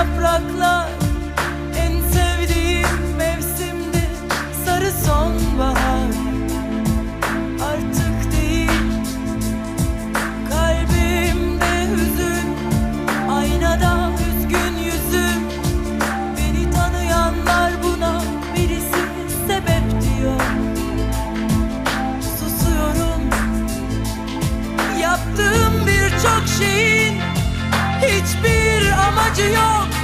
yapraklar. En sevdiğim mevsimdi sarı sonbahar. Artık değil kalbimde hüzün aynada üzgün yüzüm. Beni tanıyanlar buna birisi sebep diyor. Susuyorum. Yaptığım birçok şeyin hiçbir amacı yok